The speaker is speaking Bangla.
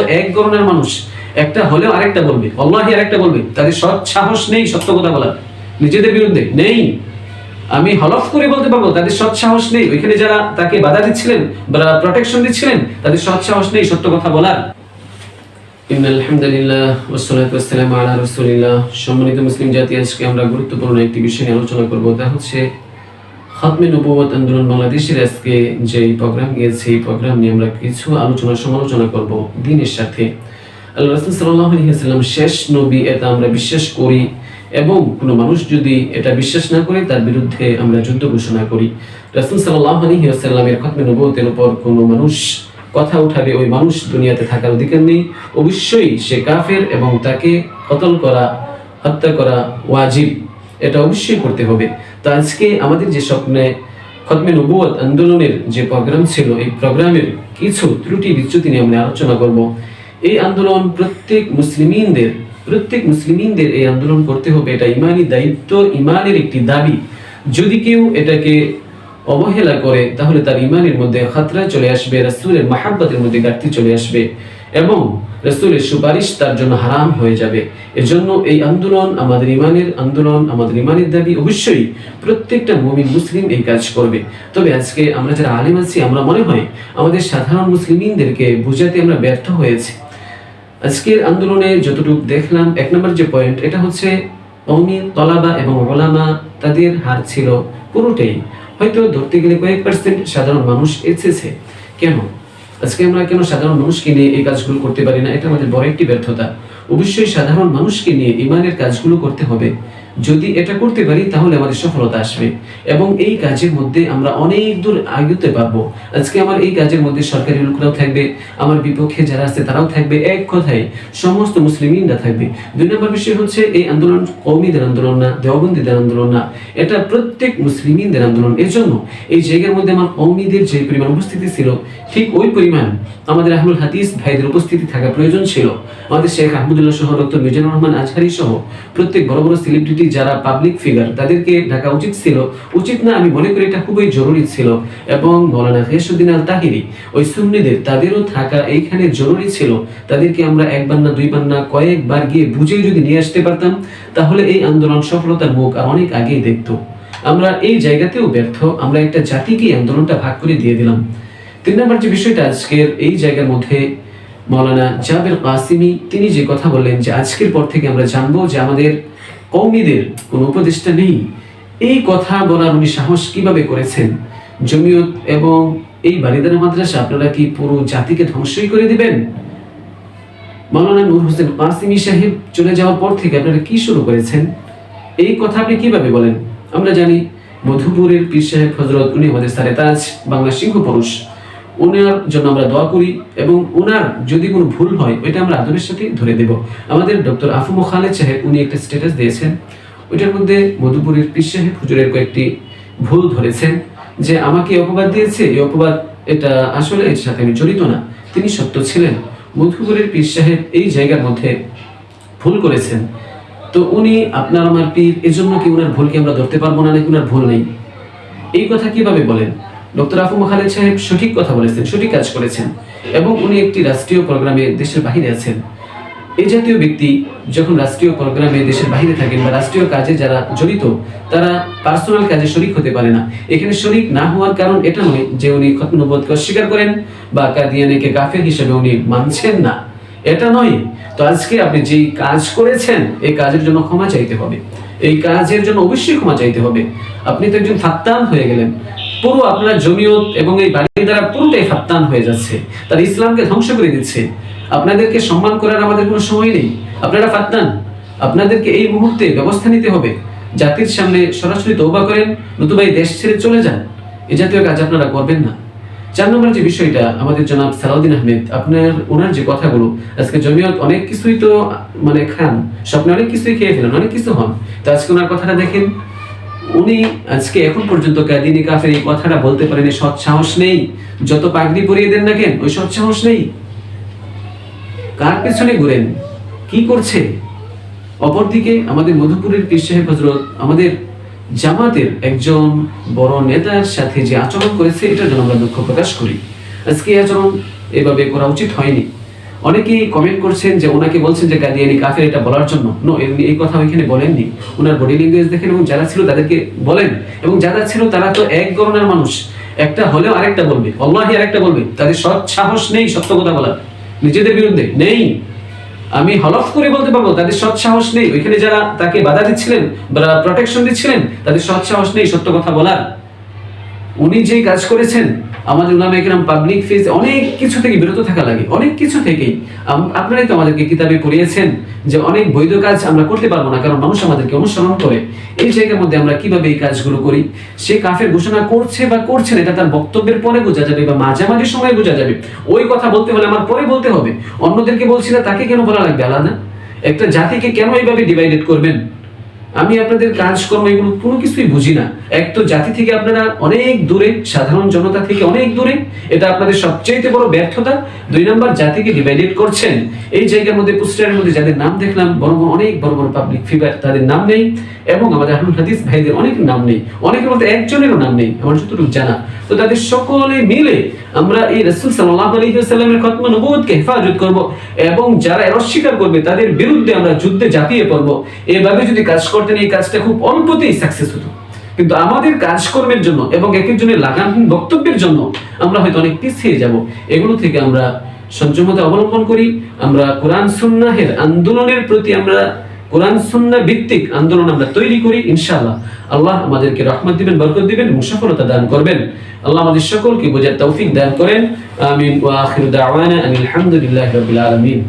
এক ধরনের মানুষ, একটা হলেও আরেকটা বলবে। অল্লাহি আরেকটা বলবে। তাদের সৎ সাহস নেই সত্য কথা বলার। নিজেদের বিরুদ্ধে নেই। আমি হলফ করে বলতে পারব, তাদের সৎ সাহস নেই। ওইখানে যারা তাকে বাধা দিচ্ছিলেন বা প্রোটেকশন দিচ্ছিলেন, তাদের সৎ সাহস নেই সত্য কথা বলার। আলহামদুলিল্লাহ সম্মানিত মুসলিম জাতি, আজকে আমরা গুরুত্বপূর্ণ একটি বিষয় নিয়ে আলোচনা করব। তা হচ্ছে খাতমে নবুয়ত আন্দোলন বাংলাদেশের আজকে যে প্রোগ্রাম গিয়েছে এই প্রোগ্রাম নিয়ে আমরা কিছু আলোচনা, সমালোচনা করব দিনের সাথে। আল্লাহ রাসূল সাল্লাল্লাহু আলাইহি ওয়াসাল্লাম শেষ নবী, এটা আমরা বিশ্বাস করি এবং কোনো মানুষ যদি এটা বিশ্বাস না করে, তার বিরুদ্ধে আমরা যুদ্ধ ঘোষণা করি। রাসূল সাল্লাল্লাহু আলাইহি ওয়াসাল্লামের খাতমে নবুয়তের উপর কোনো মানুষ কথা উঠাবে, ওই মানুষ দুনিয়াতে থাকার অধিকার নেই। অবশ্যই সে কাফের এবং তাকে কতল করা, হত্যা করা ওয়াজিব। এটা অবশ্যই করতে হবে। তো আজকে আমাদের যে স্বপ্নে খতমে নবুয়ত আন্দোলনের যে প্রোগ্রাম ছিল, এই প্রোগ্রামের কিছু ত্রুটি বিচ্যুতি নিয়ে আমরা আলোচনা করব। এই আন্দোলন প্রত্যেক মুসলিমিনদের প্রত্যেক মুসলিমিনদের এই আন্দোলন করতে হবে। এটা ইমানি দায়িত্ব, ইমানের একটি দাবি। যদি কেউ এটাকে অবহেলা করে, তাহলে তার ইমানের মধ্যে খাতরা চলে আসবে, রাসূলের মাহাব্বতের মধ্যে ঘাটতি চলে আসবে। এবং রাসূলের সুপারিশ তার জন্য হারাম হয়ে যাবে। এজন্য এই আন্দোলন আমাদের ইমানের আন্দোলন, আমাদের ইমানের দাবি অবশ্যই প্রত্যেকটা মুমিন মুসলিম এই কাজ করবে। তবে আজকে আমরা যারা আলেম আছি, আমরা মনে হয় আমাদের সাধারণ মুসলিমদেরকে বোঝাতে আমরা ব্যর্থ হয়েছি। আজকের আন্দোলনে যতটুকু দেখলাম, এক নম্বর যে পয়েন্ট এটা হচ্ছে কওমি তলাবা এবং ওলামা তাদের হার ছিল পুরোটাই হয়তো ধরতে গেলে কয়েক পার্সেন্ট সাধারণ মানুষ এসেছে। কেন? আজকে আমরা কেন সাধারণ মানুষকে নিয়ে এই কাজগুলো করতে পারি না? এটা আমাদের বড় একটি ব্যর্থতা। অবশ্যই সাধারণ মানুষকে নিয়ে ইমানের কাজগুলো করতে হবে। যদি এটা করতে পারি, তাহলে আমাদের সফলতা আসবে। এবং এই কাজের মধ্যে আমরা অনেক দূর আগাতে পারব। আজকে আমার এই কাজের মধ্যে সরকারি লোকরাও থাকবে, আমার বিপক্ষে যারা আছে তারাও থাকবে। এক কথায়, সমস্ত মুসলিমিনরা থাকবে। দুই নম্বর বিষয় হচ্ছে, এই আন্দোলন কৌমিদের আন্দোলন না, দেওবন্দীদের আন্দোলন না। এটা প্রত্যেক মুসলিমিনদের আন্দোলন। এর জন্য এই জায়গার মধ্যে আমার কৌমিদের যে পরিমাণ উপস্থিতি ছিল, ঠিক ওই পরিমাণ আমাদের আহমুল হাদিস ভাইদের উপস্থিতি থাকা প্রয়োজন ছিল। আমাদের শেখ আহমদুল্লাহ সহ ডক্টর মিজানুর রহমান আজহারি সহ প্রত্যেক বড় বড় সেলিব্রিটি যারা পাবলিক ফিগার তাদেরকে ডাকা উচিত ছিল, উচিত না আমি মনে করি এটা খুবই জরুরি ছিল। এবং মৌলানা ফেসুদ্দিন আল তাহিরি ওই সুন্নিদের, তাদেরও থাকা এইখানে জরুরি ছিল। তাদেরকে আমরা একবার না দুইবার না কয়েকবার গিয়ে বুঝে যদি নিয়ে আসতে পারতাম, তাহলে এই আন্দোলন সফলতার মুখ অনেক আগেই দেখতো। আমরা এই জায়গাতেও ব্যর্থ, আমরা একটা জাতিকে আন্দোলনটা ভাগ করে দিয়ে দিলাম। তিন নম্বর যে বিষয়টা আজকের এই জায়গার মধ্যে, মৌলানা জাবের কাসিমি, তিনি যে কথা বললেন যে আজকের পর থেকে আমরা জানব যে আমাদের কৌমিদের কোনো উপদেষ্টা নেই। এই কথা বলার উনি সাহস কীভাবে করেছেন? জমিয়ত এবং এই বালিদানা মাদ্রাসা আপনারা কি পুরো জাতিকে ধ্বংসই করে দিবেন? মাওলানা নূর হোসেন কাসিমি সাহেব চলে যাওয়ার পর থেকে আপনারা কি শুরু করেছেন? এই কথা আপনি কীভাবে বলেন? আমরা জানি মধুপুরের পীর সাহেব হজরত উনি আমাদের সারে তাজ বাংলা সিংহ পুরুষ ওনার জন্য আমরা দোয়া করি এবং ওনার যদি কোনো ভুল হয়, ওইটা আমরা আদরের সাথে ধরে দেব। আমাদের ডক্টর আফুম খালেদ সাহেব, উনি একটা স্ট্যাটাস দিয়েছেন। ওইটার মধ্যে মধুপুরের পীর সাহেব হুজুরের কয়েকটি ভুল ধরেছেন যে আমাকে অপবাদ দিয়েছে। এই অপবাদ, এটা আসলে এর সাথে আমি জড়িত না। তিনি সত্য ছিলেন। মধুপুরের পীর সাহেব এই জায়গার মধ্যে ভুল করেছেন। তো উনি, আপনার আমার পীর, এজন্য কি ওনার ভুলকে আমরা ধরতে পারব না নাকি ওনার ভুল নেই? এই কথা কীভাবে বলেন? ডক্টর আফু খালেদ সাহেব সঠিক কথা বলেছেন, সঠিক কাজ করেছেন এবং উনি একটি রাষ্ট্রীয় প্রোগ্রামে দেশের বাহিরে আছেন। এই জাতীয় ব্যক্তি যখন রাষ্ট্রীয় প্রোগ্রামে দেশের বাহিরে থাকেন বা রাষ্ট্রীয় কাজে যারা জড়িত, তারা পার্সোনাল কাজে শরিক হতে পারে না। এখানে শরিক না হওয়ার কারণ এটা নয় যে উনি খতনবদকে অস্বীকার করেন বা কাদিয়ানিকে কাফের হিসেবে উনি মানছেন না। এটা নয়। তো আজকে আপনি যেই কাজ করেছেন, এই কাজের জন্য ক্ষমা চাইতে হবে। এই কাজের জন্য অবশ্যই ক্ষমা চাইতে হবে। আপনি তো একজন ফাত্তান হয়ে গেলেন। পুরো আপনার জমিয়ত এবং এই বাড়ি দ্বারা পুরোটাই ফাত্তান হয়ে যাচ্ছে। তার ইসলামকে ধ্বংস করে দিচ্ছে। আপনাদেরকে সম্মান করার আমাদের কোনো সময় নেই। আপনারা ফাত্তান। আপনাদেরকে এই মুহূর্তে ব্যবস্থা নিতে হবে। জাতির সামনে সরাসরি তৌবা করেন, নতুবা এই দেশ ছেড়ে চলে যান। এই জাতীয় কাজ আপনারা করবেন না। চার নম্বর যে বিষয়টা আমাদের জনাব সালাউদ্দিন আহমেদ, আপনার, ওনার যে কথাগুলো, আজকে জমিয়ত অনেক কিছুই তো মানে খান, স্বপ্নে অনেক কিছুই খেয়ে ফেলেন, অনেক কিছু হন। তো আজকে ওনার কথাটা দেখেন উনি আজকে এখন পর্যন্ত কাদিনী কাফের এই কথাটা বলতে পারেন, সৎ সাহস নেই। যত পাগড়ি পরিয়ে দেন না কেন, ওই সৎ সাহস নেই। কার পেছনে ঘুরেন? কি করছে? অপরদিকে আমাদের মধুপুরের পীর সাহেব হজরত আমাদের জামাতের একজন বড় নেতার সাথে যে আচরণ করেছে এটার জন্য আমরা দুঃখ প্রকাশ করি। আজকে এই আচরণ এভাবে করা উচিত হয়নি। অনেকেই কমেন্ট করছেন যে ওনাকে বলছেন যে কাদিয়ানি কাফের, এটা বলার জন্য। নো এই কথা ওইখানে বলেননি। ওনার বডি ল্যাঙ্গুয়েজ দেখেন এবং যারা ছিল তাদেরকে বলেন। এবং যারা ছিল তারা তো এক গণনার মানুষ। একটা হলেও আরেকটা বলবে। অল্লাহি আরেকটা বলবে। তাদের সৎ সাহস নেই সত্য কথা বলার। নিজেদের বিরুদ্ধে নেই। আমি হলফ করে বলতে পারব, তাদের সৎ সাহস নেই। ওইখানে যারা তাকে বাধা দিচ্ছিলেন বা প্রোটেকশন দিচ্ছিলেন, তাদের সৎ সাহস নেই সত্য কথা বলার। উনি যে কাজ করেছেন আমাদের উলামা একরাম পাবলিক ফেস অনেক কিছু থেকে বিরত থাকা লাগে, অনেক কিছু থেকেই। আপনারাই তো আমাদেরকে কিতাবে পড়িয়েছেন যে অনেক বৈধ কাজ আমরা করতে পারব না, কারণ মানুষ আমাদেরকে অনুসরণ করে। এই জায়গার মধ্যে আমরা কীভাবে এই কাজগুলো করি? সে কাফের ঘোষণা করছে বা করছে না এটা তার বক্তব্যের পরে বোঝা যাবে বা মাঝামাঝি সময় বোঝা যাবে। ওই কথা বলতে হলে আমার পরে বলতে হবে। অন্যদেরকে বলছি না, তাকে কেন বলা লাগবে? আলাদা একটা জাতিকে কেন এইভাবে ডিভাইডেড করবেন? আমি আপনাদের কাজকর্ম এগুলো কোনো কিছুই বুঝি না। এক তো জাতি থেকে আপনারা অনেক দূরে, সাধারণ জনতা থেকে অনেক দূরে, এটা আপনাদের সবচেয়ে বড় ব্যর্থতা। দুই নম্বর, জাতিকে ডিভাইডেড করছেন। এই জায়গার মধ্যে, পোস্টারের মধ্যে যাদের নাম দেখলাম বড় বড় অনেক বড় বড় পাবলিক ফিগার তাদের নাম নেই, এবং আমাদের আহমদ হাদিস ভাইদের অনেক নাম নেই। অনেকের মধ্যে একজনেরও নাম নেই, আমার যতটুকু জানা। তো তাদের সকলে মিলে আমরা এই রসুল সাল্লাহ আলহিহাস্লামের খতমা নবুদকে হেফাজত করব এবং যারা এর অস্বীকার করবে তাদের বিরুদ্ধে আমরা যুদ্ধে ঝাঁপিয়ে পড়ব। এভাবে যদি কাজ করতেন, এই কাজটা খুব অল্পতেই সাকসেস হতো। কিন্তু আমাদের কাজকর্মের জন্য এবং এক একজনের লাগামহীন বক্তব্যের জন্য আমরা হয়তো অনেক পিছিয়ে যাব। এগুলো থেকে আমরা সংযমতা অবলম্বন করি। আমরা কোরআন, সুন্নাহের আন্দোলনের প্রতি আমরা কোরআন সুন্না ভিত্তিক আন্দোলন আমরা তৈরি করি, ইনশাআল্লাহ। আল্লাহ আমাদেরকে রহমত দিবেন, বরকত দিবেন এবং সফলতা দান করবেন। আল্লাহ আমাদের সকলকে বোঝার তৌফিক দান করেন। আমিন। ওয়া আখিরু দাওয়ানা আনিল রাব্বিল আলামিন।